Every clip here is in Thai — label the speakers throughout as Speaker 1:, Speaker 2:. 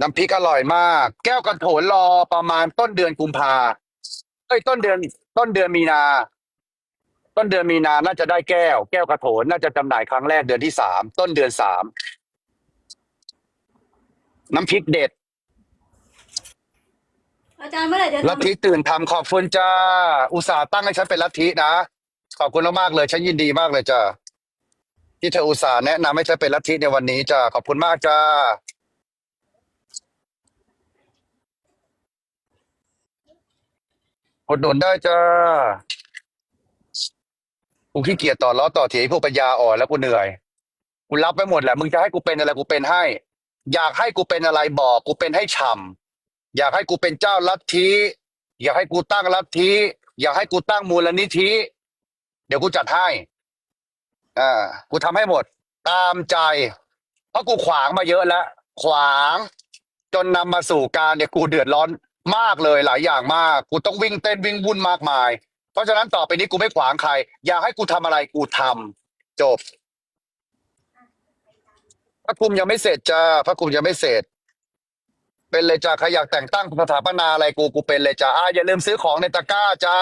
Speaker 1: น้ำพริกอร่อยมาก แก้วกระโถนรอประมาณต้นเดือนกุมภาเอ้ยต้นเดือนต้นเดือนมีนา ต้นเดือนมีนาน่าจะได้แก้ว แก้วกระโถนน่าจะจำหน่ายครั้งแรกเดือนที่สามต้นเดือนสามน้ำพริกเด็ด
Speaker 2: อาจารย์เมื่อไหร่จะ
Speaker 1: ลัท
Speaker 2: ทำ
Speaker 1: ธิตื่นทำขอบคุณจ้า อุตส่าห์ตั้งให้ฉันเป็นลัทธินะ ขอบคุณมากๆเลย ฉันยินดีมากเลยจ้าที่เธออุตส่าห์แนะนำให้ฉันเป็นลัทธิในวันนี้จ้าขอบคุณมากจ้า อุดหนุนได้จ้ากูขี้เกียจต่อล้อต่อเถียงไอ้พวกปัญญาอ่อนแล้วกูเหนื่อย กูรับไปหมดแหละ มึงจะให้กูเป็นอะไรกูเป็นให้ อยากให้กูเป็นอะไรบอก กูเป็นให้ฉ่ำอยากให้กูเป็นเจ้าลัทธิอยากให้กูตั้งลัทธิอยากให้กูตั้งมูลนิธิเดี๋ยวกูจัดให้อ่ากูทำให้หมด ตามใจ เพราะกูขวางมาเยอะแล้วขวาง จนนำมาสู่การเนี่ยกูเดือดร้อน มากเลยหลายอย่างมาก กูต้องวิ่งเต้นวิ่งวุ่นมากมาย เพราะฉะนั้นต่อไปนี้กูไม่ขวางใคร อยากให้กูทำอะไรกูทำจบพระคุมยังไม่เสร็จจ้าพระคุมยังไม่เสร็จ เป็นเลยจ้าใครอยากแต่งตั้งสถาปนาอะไรกูกูเป็นเลยจ้าอ่าอย่าลืมซื้อของในตะกร้าจ้า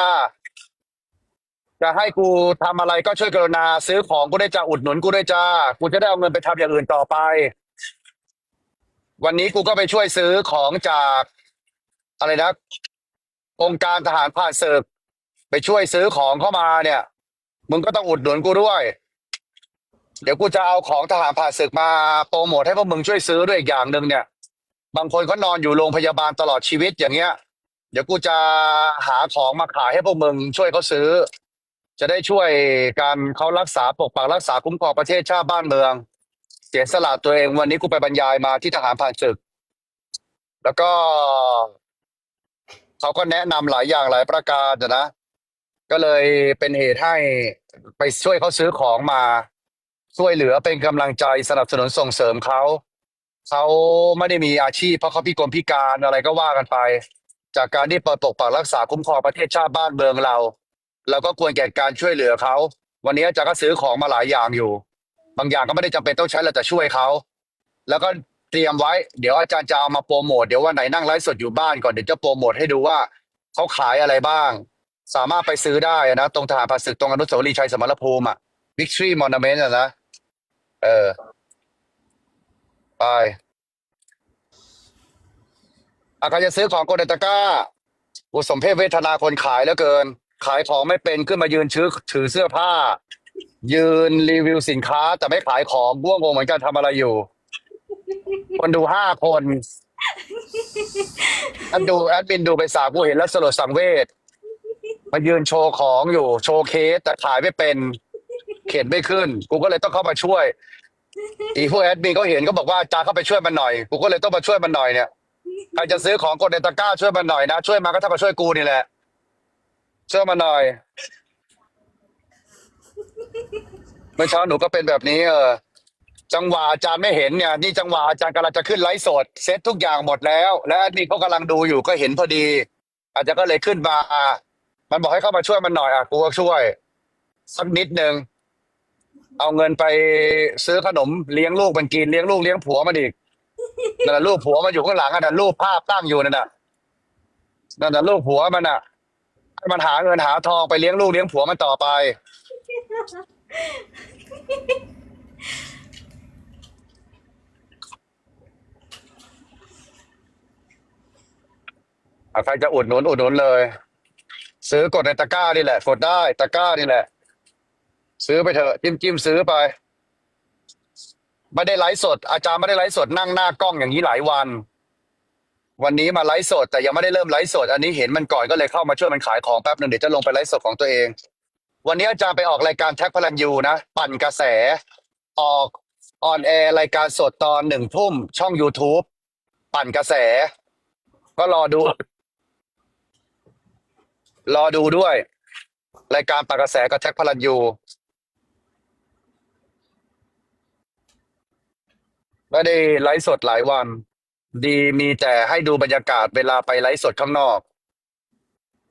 Speaker 1: จะให้กูทำอะไรก็ช่วยกรุณา ซื้อของกูได้วยจ้าอุดหนุนกูได้วยจ้า กูจะได้เอาเงินไปทำอย่างอื่นต่อไป วันนี้กูก็ไปช่วยซื้อของจาก อะไรนะองค์การทหารผ่านศึกไปช่วยซื้อของเข้ามาเนี่ย มึงก็ต้องอุดหนุนกูด้วย เดี๋ยวกูจะเอาของทหารผ่านศึกมาโปรโมทให้พวกมึงช่วยซื้อด้วยอีกอย่างหนึ่งเนี่ย บางคนเขานอนอยู่โรงพยาบาลตลอดชีวิตอย่างเงี้ย เดี๋ยวกูจะหาของมาขายให้พวกมึงช่วยเขาซื้อ จะได้ช่วยการเขารักษาปกปักรักษาคุ้มครองประเทศชาติบ้านเมือง เสียสละตัวเองวันนี้กูไปบรรยายมาที่ทหารผ่านศึก แล้วก็ เขาก็แนะนำหลายอย่างหลายประการอะนะ ก็เลยเป็นเหตุให้ไปช่วยเขาซื้อของมา ช่วยเหลือเป็นกำลังใจสนับสนุนส่งเสริมเขาเขาไม่ได้มีอาชีพเพราะเขาพิกลพิการอะไรก็ว่ากันไป จากการที่เปิดปกปักรักษาคุ้มครองประเทศชาติบ้านเมืองเราเราก็ควรแก่การช่วยเหลือเขา วันนี้อาจารย์ก็ซื้อของมาหลายอย่างอยู่ บางอย่างก็ไม่ได้จำเป็นต้องใช้เราแต่ช่วยเขา แล้วก็ ตรียมไว้ เดี๋ยวอาจารย์จะเอามาโปรโมท เดี๋ยววันไหนนั่งไลฟ์สดอยู่บ้านก่อน เดี๋ยวจะโปรโมทให้ดูว่าเขาขายอะไรบ้าง สามารถไปซื้อได้นะ ตรงทหารผ่าศึกตรงอนุสาวรีย์ชัยสมรภูมิอะ Victory Monument อะนะ เออ ไปอาการจะซื้อของโกดตะก้าอุสมเพศเวทนาคนขายแล้วเกิน ขายของไม่เป็นขึ้นมายืนชื้อถือเสื้อผ้า ยืนรีวิวสินค้าแต่ไม่ขายของง่วงงงเหมือนกันทำอะไรอยู่ คนดูห้าคนแอดดูแอดมินดูไปสามกูเห็นแล้วสลดสังเวชมายืนโชว์ของอยู่โชว์เคสแต่ขายไม่เป็น เข็นไม่ขึ้น กูก็เลยต้องเข้ามาช่วย อีพวกแอดมินก็เห็นก็บอกว่าอาจารย์เข้าไปช่วยมันหน่อย กูก็เลยต้องมาช่วยมันหน่อยเนี่ยใครจะซื้อของกดในตะกร้าช่วยมันหน่อยนะช่วยมาก็ถ้ามาช่วยกูนี่แหละช่วยมันหน่อย เมื่อเช้าหนูก็เป็นแบบนี้เออ จังหวะอาจารย์ไม่เห็นเนี่ย นี่จังหวะอาจารย์กำลังจะขึ้นไลฟ์สด เซตทุกอย่างหมดแล้ว และแอดมินเขากำลังดูอยู่ก็เห็นพอดี อาจจะก็เลยขึ้นมา มันบอกให้เข้ามาช่วยมันหน่อยอะกูก็ช่วย สักนิดนึงเอาเงินไปซื้อขนมเลี้ยงลูกมันกินเลี้ยงลูกเลี้ยงผัวมันอีกนั่นนะลูกผัวมันอยู่ข้างหลังอะนั่นรูปภาพตั้งอยู่นั่นน่ะนั่นน่ะลูกผัวมันอะให้มันหาเงินหาทองไปเลี้ยงลูกเลี้ยงผัวมันต่อไป อะ ใครจะอุดหนุนอุดหนุนเลย ซื้อกดในตะกร้านี่แหละ กดได้ตะกร้านี่แหละ ซื้อไปเถอะจิ้มจิ้มซื้อไปไม่ได้ไลฟ์สด อาจารย์ไม่ได้ไลฟ์สดนั่งหน้ากล้องอย่างนี้หลายวัน วันนี้มาไลฟ์สด แต่ยังไม่ได้เริ่มไลฟ์สด อันนี้เห็นมันก่อนก็เลยเข้ามาช่วยมันขายของแป๊บหนึ่งเดี๋ยวจะลงไปไลฟ์สดของตัวเอง วันนี้อาจารย์ไปออกรายการแท็กพลันยูนะ ปั่นกระแส ออกออนแอร์รายการสดตอนหนึ่งทุ่มช่อง YouTube ปั่นกระแส ก็รอดู รอดูด้วย รายการปากกระแสกับแท็กพลันยูไม่ได้ไลฟ์สดหลายวัน ดีมีแต่ให้ดูบรรยากาศเวลาไปไลฟ์สดข้างนอก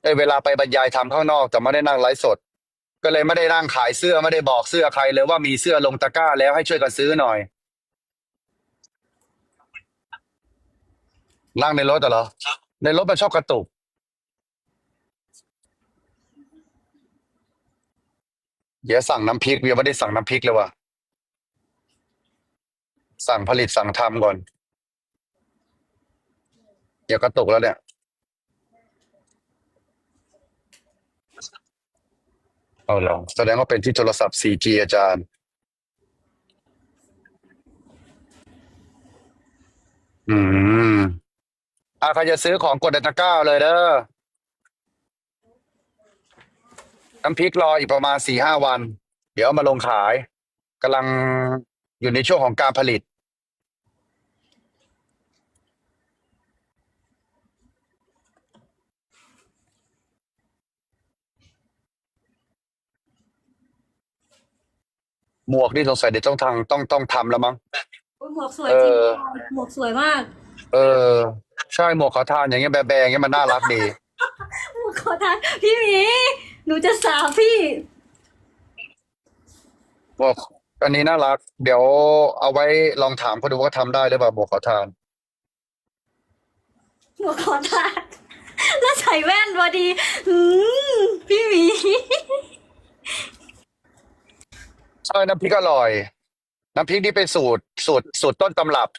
Speaker 1: เอ้ยเวลาไปบรรยายทำข้างนอกแต่ไม่ได้นั่งไลฟ์สด ก็เลยไม่ได้นั่งขายเสื้อไม่ได้บอกเสื้อใครเลยว่ามีเสื้อลงตะกร้าแล้วให้ช่วยกันซื้อหน่อย นั่งในรถอะเหรอ ในรถมันชอบกระตุก เดี๋ยวสั่งน้ำพริกยังไม่ได้สั่งน้ำพริกเลยว่ะ สั่งผลิตสั่งทำก่อน เดี๋ยวกระตุกแล้วเนี่ย เอาเหรอแสดงว่าเป็นที่โทรศัพท์ 4G อาจารย์ อืมอะใครจะซื้อของกดในตะกร้าเลยเด้อ น้ำพริกรออีกประมาณสี่ห้าวัน เดี๋ยวเอามาลงขายกำลังอยู่ในช่วงของการผลิต หมวกนี่สงสัยเดี๋ยวต้องทางต้องต้องทำแล้วมั้ง
Speaker 2: อุ๊ยหมวกสวยจริง
Speaker 1: เออ
Speaker 2: หมวกสวยมาก
Speaker 1: เออ ใช่หมวกขอทานอย่างเงี้ยแบะๆอย่างเงี้ยมันน่ารักดี
Speaker 2: หมวกขอทานพี่หมี หนูจะสาวพี่
Speaker 1: หมวกอันนี้น่ารัก เดี๋ยวเอาไว้ลองถามเขาดูว่าทำได้หรือเปล่าหมวกขอทาน
Speaker 2: หมวกขอทานแล้วใส่แว่นพอดีอืมพี่หมี
Speaker 1: ใช่น้ำพริกอร่อย น้ำพริกนี่เป็นสูตรสูตรสูตรต้นตำรับ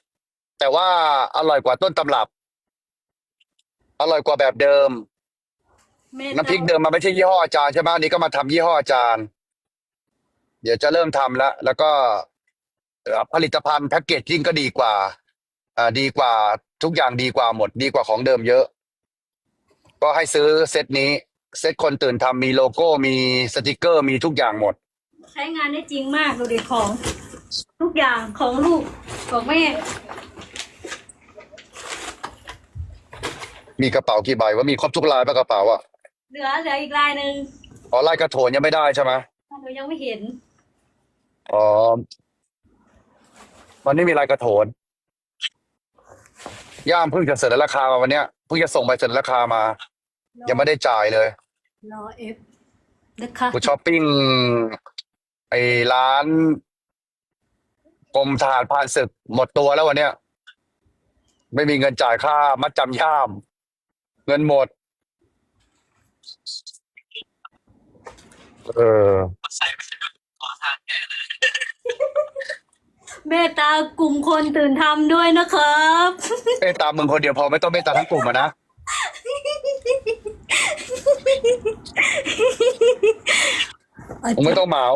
Speaker 1: แต่ว่าอร่อยกว่าต้นตำรับ อร่อยกว่าแบบเดิม
Speaker 2: เมตตา
Speaker 1: น้ำพริกเดิมมันไม่ใช่ยี่ห้ออาจารย์ใช่ไหมอันนี้ก็มาทำยี่ห้ออาจารย์ เดี๋ยวจะเริ่มทำแล้ว แล้วก็เอ่อผลิตภัณฑ์แพ็กเกจจิ้งก็ดีกว่าอ่าดีกว่าทุกอย่างดีกว่าหมด ดีกว่าของเดิมเยอะ ก็ให้ซื้อเซตนี้ เซตคนตื่นทำมีโลโก้มีสติกเกอร์มีทุกอย่างหมด
Speaker 2: ใช้งานได้จริงมากดูดิของ ทุกอย่างของลูกของแม่
Speaker 1: มีกระเป๋ากี่ใบว่ามีครบทุกลายปะกระเป๋าอะ
Speaker 2: เหลือเหลืออีกลายหนึ่ง
Speaker 1: อ๋อลายกระโถนยังไม่ได้ใช่ไหม
Speaker 2: หนูยังไม่เห็น
Speaker 1: อ๋อวันนี้มีลายกระโถน ย่ามเพิ่งจะเสนอราคามาวันเนี้ยเพิ่งจะส่งใบเสนอราคามา ยังไม่ได้จ่ายเลย
Speaker 2: รอเอฟนะคะ
Speaker 1: กูช้อปปิ้งไอ้ร้านกรมทหารพรานศึกหมดตัวแล้ววันเนี้ย ไม่มีเงินจ่ายค่ามัดจำย่าม เงินหมด เออ
Speaker 2: เมตตากลุ่มคนตื่นทำด้วยนะครับ
Speaker 1: เมตตามึงคนเดียวพอไม่ต้องเมตตาทั้งกลุ่มอะนะมึงไม่ต้องเหมา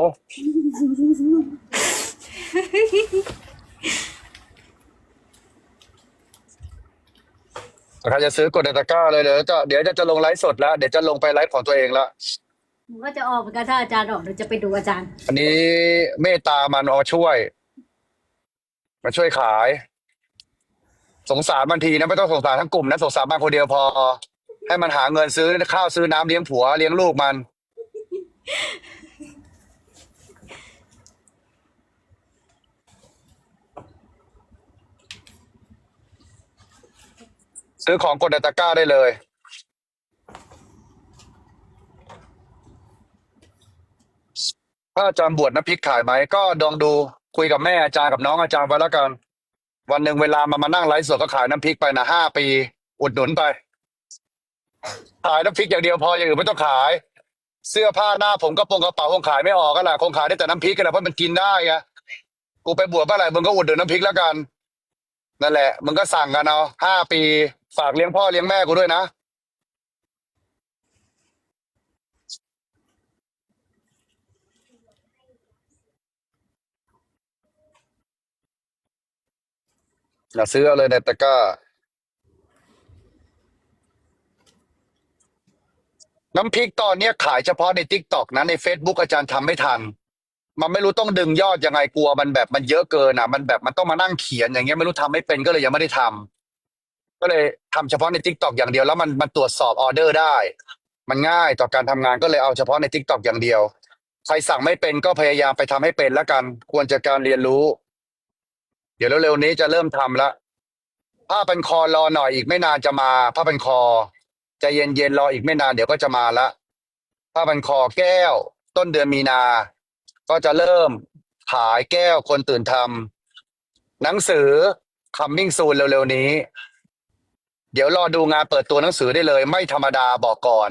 Speaker 1: ใครจะซื้อกดในตะกร้าเลยเดี๋ยวจะเดี๋ยวจะจะลงไลฟ์สดแล้วเดี๋ยวจะลงไปไลฟ์ของตัวเองละ
Speaker 2: หนูก็จะออกเหมือนกันถ้าอาจารย์ออกหนูจะไปดูอาจารย์
Speaker 1: อันนี้เมตตามันเอามาช่วย มาช่วยขาย สงสารมันทีนะไม่ต้องสงสารทั้งกลุ่มนะสงสารมันคนเดียวพอ ให้มันหาเงินซื้อข้าวซื้อน้ำเลี้ยงผัวเลี้ยงลูกมัน ซื้อของกดในตะกร้าได้เลย ถ้าอาจารย์บวชน้ำพริกขายไหม ก็ลองดูคุยกับแม่อาจารย์กับน้องอาจารย์ไว้แล้วกัน วันหนึ่งเวลามามานั่งไลฟ์สดก็ขายน้ำพริกไปนะห้าปี อุดหนุนไป ขายน้ำพริกอย่างเดียวพออย่างอื่นไม่ต้องขาย เสื้อผ้าหน้าผมก็ปงกระเป๋าคงขายไม่ออกก็แหละคงขายได้แต่น้ำพริกกันแหละเพราะมันกินได้ไงกูไปบวชเมื่อไหร่มึงก็อุดหนุนน้ำพริกแล้วกัน นั่นแหละมึงก็สั่งกันเอาห้าปี ฝากเลี้ยงพ่อเลี้ยงแม่กูด้วยนะ อย่าซื้อเอาเลยในตะกร้า น้ำพริกตอนเนี้ยขายเฉพาะใน t ิ k t o k นะใน Facebook อาจารย์ทำไม่ทัน มันไม่รู้ต้องดึงยอดยังไงกลัวมันแบบมันเยอะเกินอะ มันแบบมันต้องมานั่งเขียนอย่างเงี้ยไม่รู้ทำไม่เป็นก็เลยยังไม่ได้ทำ ก็เลยทำเฉพาะใน t ิ k t o k อย่างเดียวแล้วมันมันตรวจสอบออเดอร์ได้ มันง่ายต่อการทำงานก็เลยเอาเฉพาะใน t ิ k t o k อย่างเดียว ใครสั่งไม่เป็นก็พยายามไปทำให้เป็นแล้วกัน ควรจะการเรียนรู้ เดี๋ยวเร็วๆนี้จะเริ่มทำละผ้าพันคอรอหน่อยอีกไม่นานจะมาผ้าพันคอใจเย็นๆรออีกไม่นานเดี๋ยวก็จะมาละผ้าพันคอแก้ว ต้นเดือนมีนา ก็จะเริ่มขายแก้วคนตื่นทำหนังสือ coming soon เร็วๆนี้ เดี๋ยวรอดูงานเปิดตัวหนังสือได้เลย ไม่ธรรมดาบอกก่อน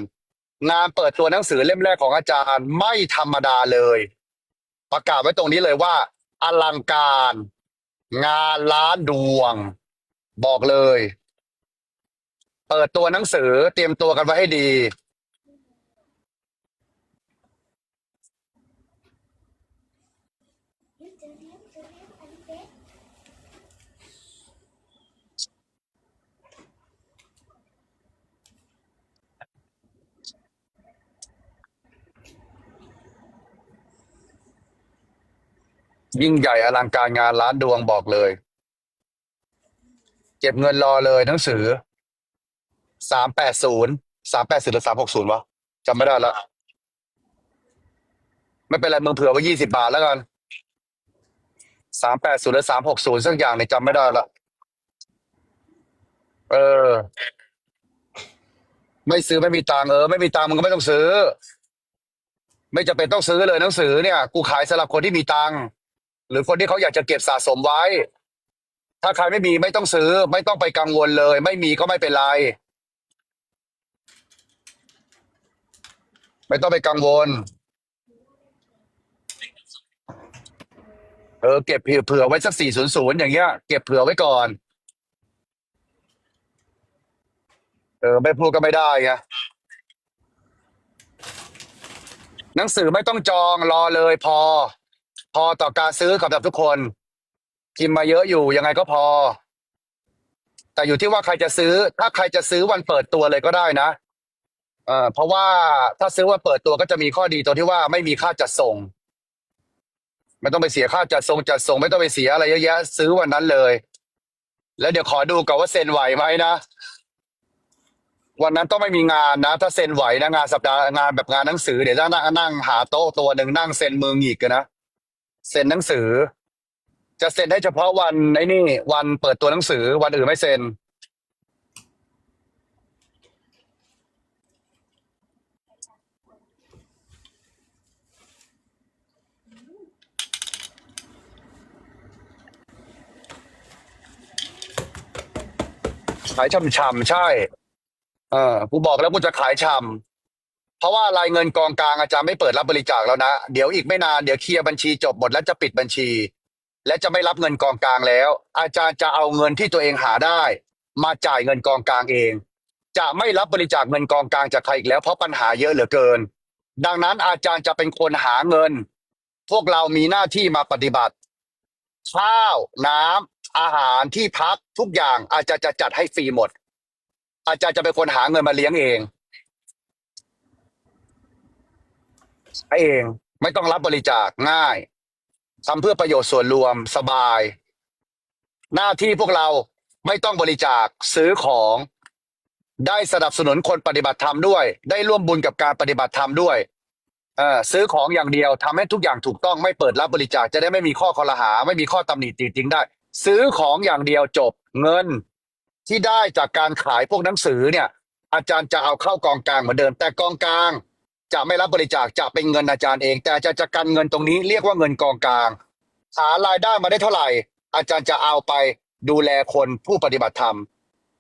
Speaker 1: งานเปิดตัวหนังสือเล่มแรกของอาจารย์ ไม่ธรรมดาเลย ประกาศไว้ตรงนี้เลยว่า อลังการ งานล้านดวง บอกเลย เปิดตัวหนังสือเตรียมตัวกันไว้ให้ดี ยิ่งใหญ่อลังการงานล้านดวงบอกเลย เก็บเงินรอเลยหนังสือสามแปดศูนย์สามแปดศูนย์หรือสามหกศูนย์วะจำไม่ได้ละไม่เป็นไรมึงเผื่อไว้ยี่สิบาทแล้วกันสามแปดศูนย์หรือสามหกศูนย์สักอย่างเนี่ยจำไม่ได้ละเออ ไม่ซื้อไม่มีตังเออ ไม่มีตังมึงก็ไม่ต้องซื้อ ไม่จำเป็นต้องซื้อเลยหนังสือเนี่ย กูขายสำหรับคนที่มีตังค์ หรือคนที่เขาอยากจะเก็บสะสมไว้ ถ้าใครไม่มีไม่ต้องซื้อ ไม่ต้องไปกังวลเลย ไม่มีก็ไม่เป็นไร ไม่ต้องไปกังวล เออเก็บเผื่อไว้สักสี่ศูนย์ศูนย์อย่างเงี้ย เก็บเผื่อไว้ก่อน เออไม่พูดก็ไม่ได้ไงหนังสือไม่ต้องจองรอเลยพอ อต่อการซื้อกับทุกคนพิมพ์มาเยอะอยู่ยังไงก็พอ แต่อยู่ที่ว่าใครจะซื้อ ถ้าใครจะซื้อวันเปิดตัวเลยก็ได้นะเออเพราะว่าถ้าซื้อวันเปิดตัวก็จะมีข้อดีตรงที่ว่าไม่มีค่าจัดส่งไม่ต้องไปเสียค่าจัดส่งจัดส่งไม่ต้องไปเสียอะไรเยอะแยะ ซื้อวันนั้นเลย แล้วเดี๋ยวขอดูก่อนว่าเซ็นไหวไหมนะวันนั้นต้องไม่มีงานนะ ถ้าเซ็นไหวนะงานสัปดาห์งานแบบงานหนังสือเดี๋ยวจะนั่งนั่งหาโต๊ะตัวหนึ่งนั่งเซ็นมือหงิกกันนะ เซ็นหนังสือ จะเซ็นได้เฉพาะวันไอ้นี่ วันเปิดตัวหนังสือ วันอื่นไม่เซ็น ขายช่ำๆใช่ เออกูบอกแล้วกูจะขายช่ำ เพราะว่ารายเงินกองกลางอาจารย์ไม่เปิดรับบริจาคแล้วนะ เดี๋ยวอีกไม่นานเดี๋ยวเคลียร์บัญชีจบหมดแล้วจะปิดบัญชี และจะไม่รับเงินกองกลางแล้ว อาจารย์จะเอาเงินที่ตัวเองหาได้ มาจ่ายเงินกองกลางเอง จะไม่รับบริจาคเงินกองกลางจากใครอีกแล้วเพราะปัญหาเยอะเหลือเกิน ดังนั้นอาจารย์จะเป็นคนหาเงิน พวกเรามีหน้าที่มาปฏิบัติ ข้าว น้ำอาหารที่พักทุกอย่างอาจารย์จะจัดให้ฟรีหมด อาจารย์จะเป็นคนหาเงินมาเลี้ยงเอง ให้เอง ไม่ต้องรับบริจาคง่ายทำเพื่อประโยชน์ส่วนรวมสบาย หน้าที่พวกเราไม่ต้องบริจาคซื้อของ ได้สนับสนุนคนปฏิบัติธรรมด้วย ได้ร่วมบุญกับการปฏิบัติธรรมด้วยเออซื้อของอย่างเดียวทำให้ทุกอย่างถูกต้องไม่เปิดรับบริจาคจะได้ไม่มีข้อคอรหา ไม่มีข้อตำหนิติติงได้ ซื้อของอย่างเดียวจบเงินที่ได้จากการขายพวกหนังสือเนี่ย อาจารย์จะเอาเข้ากองกลางเหมือนเดิมแต่กองกลาง จะไม่รับบริจาคจะเป็นเงินอาจารย์เอง แต่อาจารย์จะกันเงินตรงนี้เรียกว่าเงินกองกลาง หารายได้มาได้เท่าไหร่ อาจารย์จะเอาไปดูแลคนผู้ปฏิบัติธรรม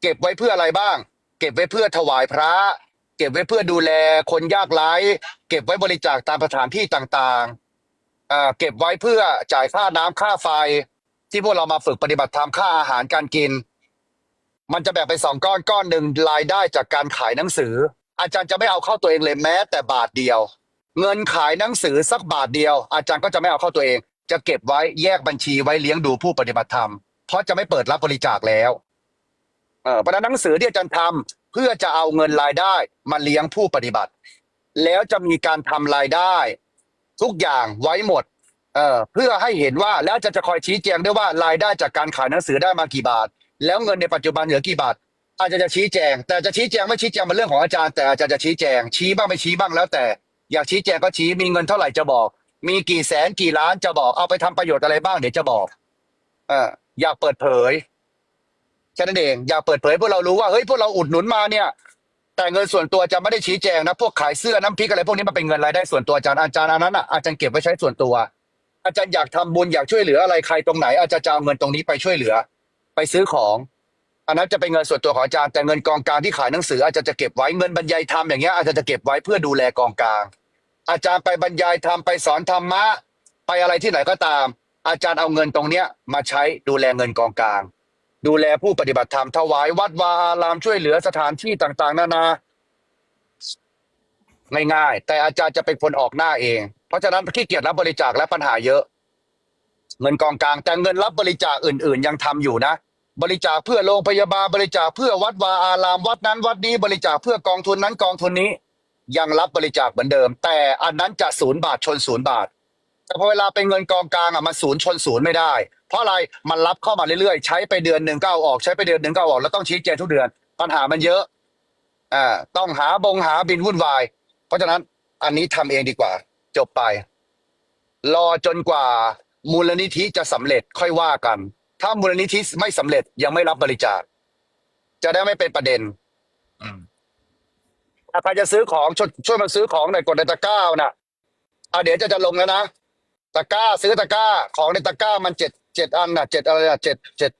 Speaker 1: เก็บไว้เพื่ออะไรบ้าง เก็บไว้เพื่อถวายพระ เก็บไว้เพื่อดูแลคนยากไร้เก็บไว้บริจาคตามสถานที่ต่างๆอ่าเก็บไว้เพื่อจ่ายค่าน้ำค่าไฟ ที่พวกเรามาฝึกปฏิบัติธรรมค่าอาหารการกิน มันจะแบ่งเป็นสองก้อนก้อนหนึ่งรายได้จากการขายหนังสือ อาจารย์จะไม่เอาเข้าตัวเองเลยแม้แต่บาทเดียว เงินขายหนังสือสักบาทเดียว อาจารย์ก็จะไม่เอาเข้าตัวเอง จะเก็บไว้แยกบัญชีไว้เลี้ยงดูผู้ปฏิบัติธรรมเพราะจะไม่เปิดรับบริจาคแล้วเออเพราะนั้นหนังสือที่อาจารย์ทำเพื่อจะเอาเงินรายได้มาเลี้ยงผู้ปฏิบัติ แล้วจะมีการทำรายได้ ทุกอย่างไว้หมดเออเพื่อให้เห็นว่าแล้วอาจารย์จะคอยชี้แจงด้วยว่ารายได้จากการขายหนังสือได้มากี่บาท แล้วเงินในปัจจุบันเหลือกี่บาท อาจารย์จะชี้แจง แต่จะชี้แจงไม่ชี้แจงเป็นเรื่องของอาจารย์แต่อาจารย์จะชี้แจง ชี้บ้างไม่ชี้บ้างแล้ว แต่อยากชี้แจงก็ชี้มีเงินเท่าไหร่จะบอก มีกี่แสนกี่ล้านจะบอกเอาไปทำประโยชน์อะไรบ้างเดี๋ยวจะบอกเอออยากเปิดเผยแค่นั้นเองอยากเปิดเผยพวกเรารู้ว่าเฮ้ยพวกเราอุดหนุนมาเนี่ย แต่เงินส่วนตัวจะไม่ได้ชี้แจงนะพวกขายเสื้อน้ำพริกอะไรพวกนี้มันเป็นเงินรายได้ส่วนตัวอาจารย์อาจารย์อันนั้นอะอาจารย์เก็บไว้ใช้ส่วนตัว อาจารย์อยากทำบุญอยากช่วยเหลืออะไรใครตรงไหนอาจารย์จะเอาเงินตรงนี้ไปช่วยเหลือ ไปซื้อของ อันนั้นจะเป็นเงินส่วนตัวของอาจารย์แต่เงินกองกลางที่ขายหนังสืออาจจะจะเก็บไว้เงินบรรยายธรรมอย่างเงี้ยอาจจะจะเก็บไว้เพื่อดูแลกองกลาง อาจารย์ไปบรรยายธรรมไปสอนธรรมะไปอะไรที่ไหนก็ตาม อาจารย์เอาเงินตรงเนี้ยมาใช้ดูแลเงินกองกลาง ดูแลผู้ปฏิบัติธรรมถวายวัดวาอารามช่วยเหลือสถานที่ต่างๆ นานาง่ายๆแต่อาจารย์จะเป็นคนออกหน้าเอง เพราะฉะนั้นขี้เกียจรับบริจาคและปัญหาเยอะ เงินกองกลางแต่เงินรับบริจาคอื่น ๆ ยังทำอยู่นะ บริจาคเพื่อโรงพยาบาลบริจาคเพื่อวัดวาอารามวัดนั้นวัดนี้บริจาคเพื่อกองทุนนั้นกองทุนนี้ ยังรับบริจาคเหมือนเดิม แต่อันนั้นจะศูนย์บาทชนศูนย์บาท แต่พอเวลาเป็นเงินกองกลางอะมันศูนย์ชนศูนย์ไม่ได้ เพราะอะไรมันรับเข้ามาเรื่อยๆ ใช้ไปเดือนหนึ่งก็เอาออกใช้ไปเดือนหนึ่งก็เอาออกแล้วต้องชี้แจงทุกเดือน ปัญหามันเยอะอ่าต้องหาบงหาบินวุ่นวาย เพราะฉะนั้นอันนี้ทำเองดีกว่า จบไป รอจนกว่ามูลนิธิจะสำเร็จค่อยว่ากัน ถ้ามูลนิธิไม่สำเร็จยังไม่รับบริจาค จะได้ไม่เป็นประเด็นอืมถ้าใครจะซื้อของช่วยช่วยมาซื้อของหน่อยกดในตะกร้าน่ะอะเดี๋ยวจะจะลงแล้วนะตะกร้าซื้อตะกร้า ของในตะกร้ามันเจ็ดเจ็ดอันน่ะเจ็ดอะไรน่ะเจ็ดเจ็ด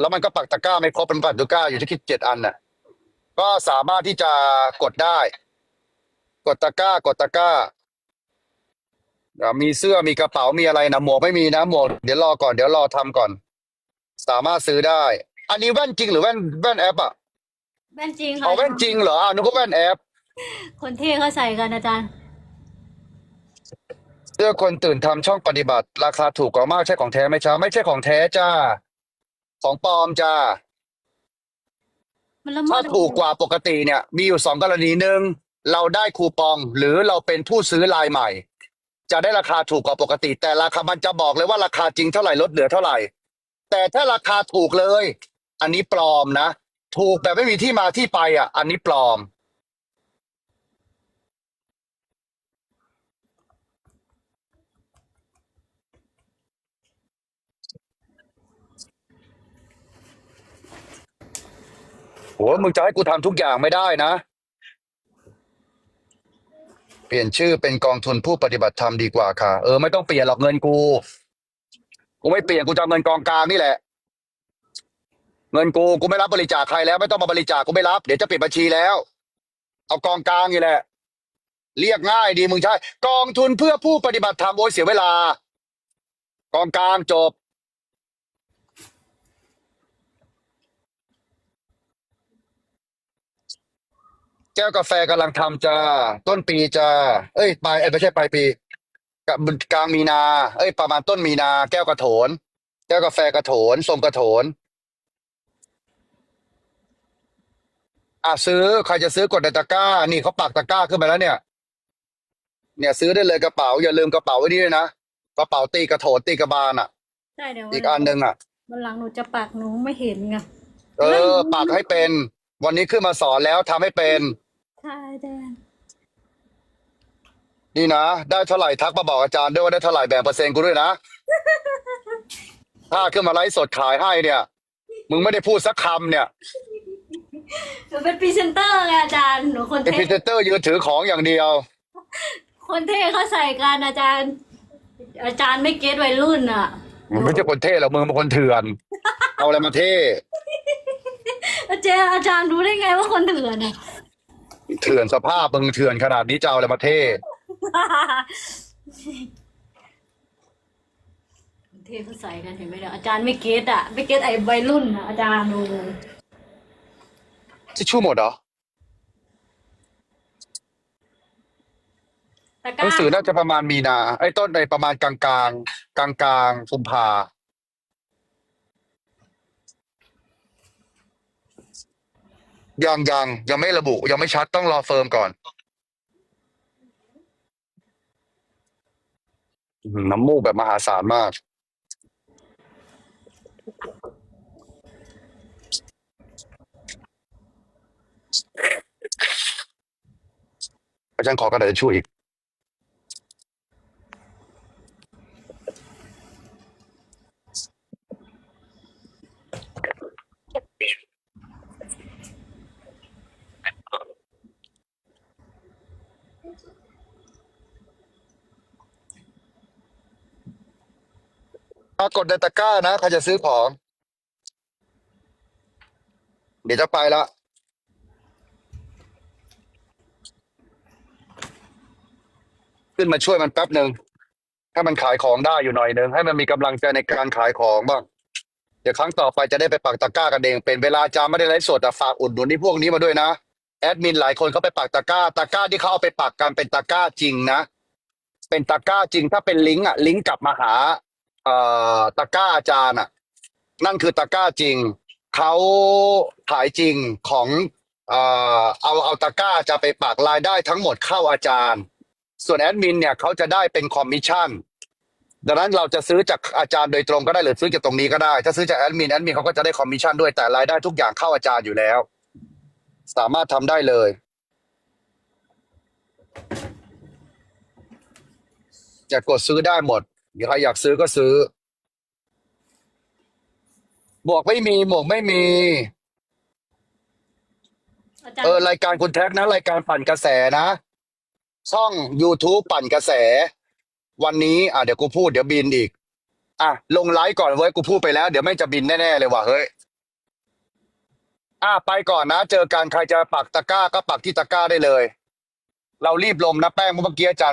Speaker 1: แล้วมันก็ปักตะกร้าไม่ครบเป็นปักตะกร้าอยู่ที่คิดเจ็ดอันน่ะ ก็สามารถที่จะกดได้ กดตะกร้ากดตะกร้าอะมีเสื้อมีกระเป๋ามีอะไรนะหมวกไม่มีนะหมวกเดี๋ยวรอก่อนเดี๋ยวรอทำก่อน สามารถซื้อได้ อันนี้แว่นจริงหรือแว่นแว่นแอปอะ
Speaker 2: แว่นจริงค่ะ
Speaker 1: เอาแว่นจริงเหรออ้าวนึกว่าแว่นแอป
Speaker 2: คนเท่เขาใส่กันอาจารย์
Speaker 1: เสื้อคนตื่นทำช่องปฏิบัติ ราคาถูกกว่ามากใช่ของแท้ไหมจ้าไม่ใช่ของแท้จ้า ของปลอมจ้า
Speaker 2: มันละเมิ
Speaker 1: ถ้า
Speaker 2: ด
Speaker 1: ถูกกว่าปกติเนี่ย มีอยู่สองกรณีหนึ่งเราได้คูปองหรือเราเป็นผู้ซื้อรายใหม่ จะได้ราคาถูกกว่าปกติ แต่ราคามันจะบอกเลยว่าราคาจริงเท่าไหร่ลดเหลือเท่าไหร่ แต่ถ้าราคาถูกเลย อันนี้ปลอมนะ ถูกแบบไม่มีที่มาที่ไปอะ อันนี้ปลอม โหมึงจะให้กูทำทุกอย่างไม่ได้นะ เปลี่ยนชื่อเป็นกองทุนผู้ปฏิบัติธรรมดีกว่าค่ะ เออไม่ต้องเปลี่ยนหรอกเงินกู กูไม่เปลี่ยนกูจะเอาเงินกองกลางนี่แหละ เงินกูกูไม่รับบริจาคใครแล้วไม่ต้องมาบริจาคกูไม่รับเดี๋ยวจะปิดบัญชีแล้ว เอากองกลางนี่แหละ เรียกง่ายดีมึงใช่กองทุนเพื่อผู้ปฏิบัติธรรมโอ้ยเสียเวลา กองกลางจบ แก้วกาแฟกำลังทำจ้าต้นปีจ้าเอ้ยปลายเอ้ยไม่ใช่ปลายปี กะกลางมีนา เอ้ย ประมาณต้นมีนา แก้วกระโถน แก้วกาแฟกระโถนทรงกระโถน อะซื้อใครจะซื้อกดในตะกร้า นี่เขาปักตะกร้าขึ้นมาแล้วเนี่ย เนี่ยซื้อได้เลยกระเป๋า อย่าลืมกระเป๋าไว้นี่ด้วยนะ กระเป๋าตีกระโถนตีกระบาลอะ
Speaker 2: ใช่เดี๋ยว
Speaker 1: อีกอันหนึ่งอะ
Speaker 2: วันหลังหนูจะปักหนูไม่เห็นไง
Speaker 1: เออ ปักให้เป็น วันนี้ขึ้นมาสอนแล้วทำให้เป็น
Speaker 2: ใช่อาจารย์
Speaker 1: นี่นะ ได้เท่าไหร่ทักมาบอกอาจารย์ด้วยว่าได้เท่าไหร่แบ่งเปอร์เซ็นต์กูด้วยนะ ถ้าขึ้นมาไลฟ์สดขายให้เนี่ย มึงไม่ได้พูดสักคำเนี่ย
Speaker 2: หนูเป็นพรีเซนเตอร์ไงอาจารย์หนูคน
Speaker 1: เป็นพ
Speaker 2: เท่
Speaker 1: รีเซนเตอร์ยืนถือของอย่างเดียว
Speaker 2: คนเท่เขาใส่กันอาจารย์ อาจารย์ไม่เก็ตวัยรุ่นอะ
Speaker 1: มึงไม่ใช่คนเท่หรอกมึงเป็นคนเถื่อน เอาอะไรมาเท่
Speaker 2: อาจารย์อาจารย์รู้ได้ไงว่าคนเถื่อนอะ
Speaker 1: เถื่อนสภาพมึงเถื่อนขนาดนี้จะเอาอะไรมาเท่
Speaker 2: คน เท่เขาใส่กันเห็นไหมเนี่ยอาจารย์ไม่เก็ตอะ ไม่เก็ตไอ้วัยรุ่นอะอาจารย์ดู
Speaker 1: ทิชชู่หมดเหรอ
Speaker 2: ตะก
Speaker 1: ห
Speaker 2: ร้า
Speaker 1: นังสือน่าจะประมาณมีนาไอ้ต้นในประมาณกลางกลางกลางกลางๆกุมภายังยังยังไม่ระบุ ยังไม่ชัดต้องรอเฟิร์มก่อน อื้อหือ น้ำมูกแบบมหาศาลมาก อาจารย์ขอกระดาษทิชชู่อีก กฏในตะกร้านะใครจะซื้อของ เดี๋ยวจะไปละขึ้นมาช่วยมันแป๊บหนึ่งให้มันขายของได้อยู่หน่อยหนึ่งให้มันมีกำลังใจในการขายของบ้างเดี๋ยวครั้งต่อไปจะได้ไปปักตะกร้ากันเองเป็นเวลาจาไม่ได้ไลฟ์สดแต่ฝากอุดหนุนที่พวกนี้มาด้วยนะแอดมินหลายคนเขาไปปักตะกร้าตะกร้าที่เขาเอาไปปักกันเป็นตะกร้าจริงนะเป็นตะกร้าจริงถ้าเป็นลิงก์อะลิงก์กลับมาหา ตะกร้าอาจารย์อะ นั่นคือตะกร้าจริง เขาขายจริงของเอ่อเอาเอาตะกร้าจะไปปักรายได้ทั้งหมดเข้าอาจารย์ ส่วนแอดมินเนี่ยเขาจะได้เป็นคอมมิชชั่นดังนั้นเราจะซื้อจากอาจารย์โดยตรงก็ได้หรือซื้อจากตรงนี้ก็ได้ ถ้าซื้อจากแอดมินแอดมินเขาก็จะได้คอมมิชชั่นด้วยแต่รายได้ทุกอย่างเข้าอาจารย์อยู่แล้ว สามารถทำได้เลย จะกดซื้อได้หมด ใครอยากซื้อก็ซื้อบวกไม่มีหมวกไม่มี
Speaker 2: อาจาร
Speaker 1: เออ
Speaker 2: ย์
Speaker 1: รายการคุณแท็กนะ รายการปั่นกระแสนะ ช่อง YouTube ปั่นกระแส วันนี้ อะเดี๋ยวกูพูดเดี๋ยวบินอีก อะ ลงไลฟ์ก่อนเว้ยกูพูดไปแล้ว เดี๋ยวไม่งจะบินแน่ ๆ เลยว่ะเฮ้ย อะไปก่อนนะ เจอกันใครจะปักตะกร้าก็ปักที่ตะกร้าได้เลย เรารีบลงนะแป้งเมื่อกี้อาจารย์